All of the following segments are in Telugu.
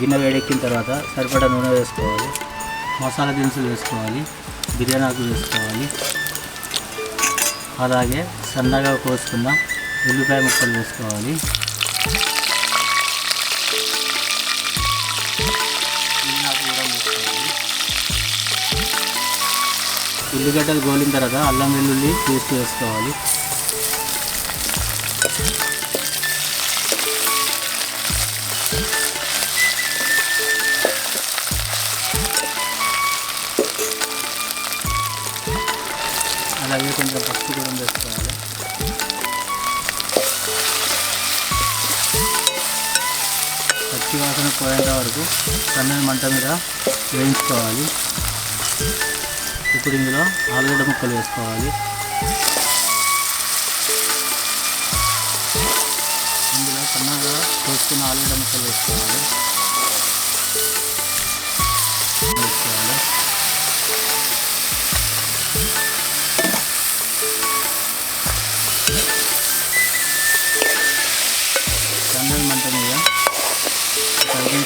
గిన్నె వేడెక్కిన తర్వాత సరిపడా నూనె వేసుకోవాలి. మసాలా దినుసులు వేసుకోవాలి. బిర్యానీ ఆకు వేసుకోవాలి. అలాగే సన్నగా కోసుకున్న ఉల్లిపాయ ముక్కలు వేసుకోవాలి వేసుకోవాలి. ఉల్లిగడ్డలు గోలిన తర్వాత అల్లం వెల్లుల్లి పేస్ట్ వేసుకోవాలి. అలాగే కొంచెం పసుపు కూడా వేసుకోవాలి. పచ్చి వాసన పోయేంత వరకు సన్నని మంట మీద వేయించుకోవాలి. ఇప్పుడు ఇందులో ఆలుగడ్డ ముక్కలు వేసుకోవాలి. ఇందులో సన్నగా కోసుకున్న ఆలుగడ్డ ముక్కలు వేసుకోవాలి. వేసుకోవాలి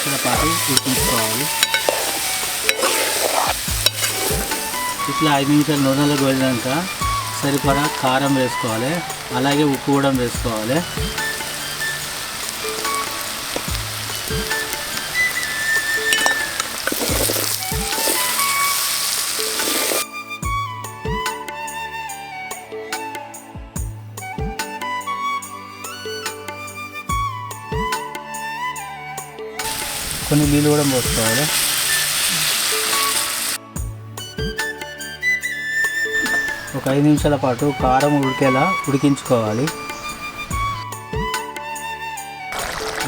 దోశల ఐదు నిమిషాల పాటు ఉడికించుకోవాలి ఇట్లా ఐదు నిమిషాలు నూనెలో గోలినాక సరిపడా కారం వేసుకోవాలి. అలాగే ఉప్పు కూడా వేసుకోవాలి. కొన్ని నీళ్ళు కూడా పోసుకోవాలి. ఒక ఐదు నిమిషాల పాటు కారం ఉడికేలా ఉడికించుకోవాలి.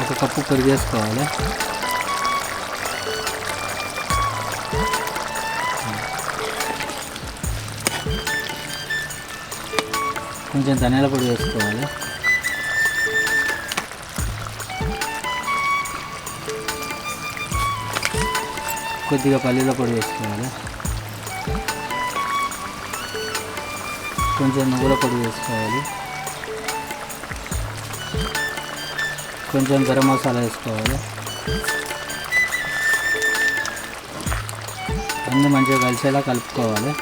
ఒక కప్పు పెరిగేసుకోవాలి. కొంచెం ధనియాల పొడి వేసుకోవాలి. కొద్దిగా పల్లీల పొడి వేసుకోవాలి. కొంచెం నువ్వుల పొడి వేసుకోవాలి. కొంచెం గరం మసాలా వేసుకోవాలి. అన్నీ మంచిగా కలిసేలా కలుపుకోవాలి.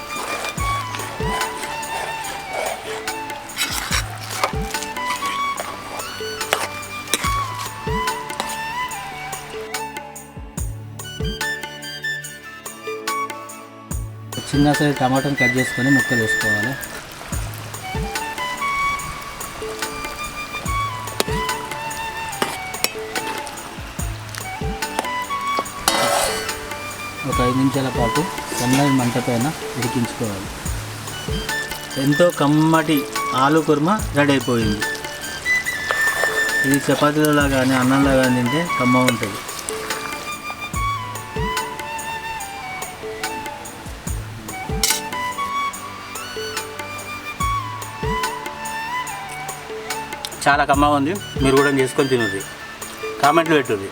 చిన్న సైజు టమాటాని కట్ చేసుకొని ముక్కలు వేసుకోవాలి. ఒక ఐదు నిమిషాల పాటు సన్నని మంట పైన ఉడికించుకోవాలి. ఎంతో కమ్మటి ఆలు కుర్మ రెడీ అయిపోయింది. ఇది చపాతీలలో కానీ అన్నంలో కానీ తింటే కమ్మ ఉంటుంది చాలా కమ్మగా ఉంది. మీరు కూడా చేసుకొని తినది కామెంట్లు పెట్టుది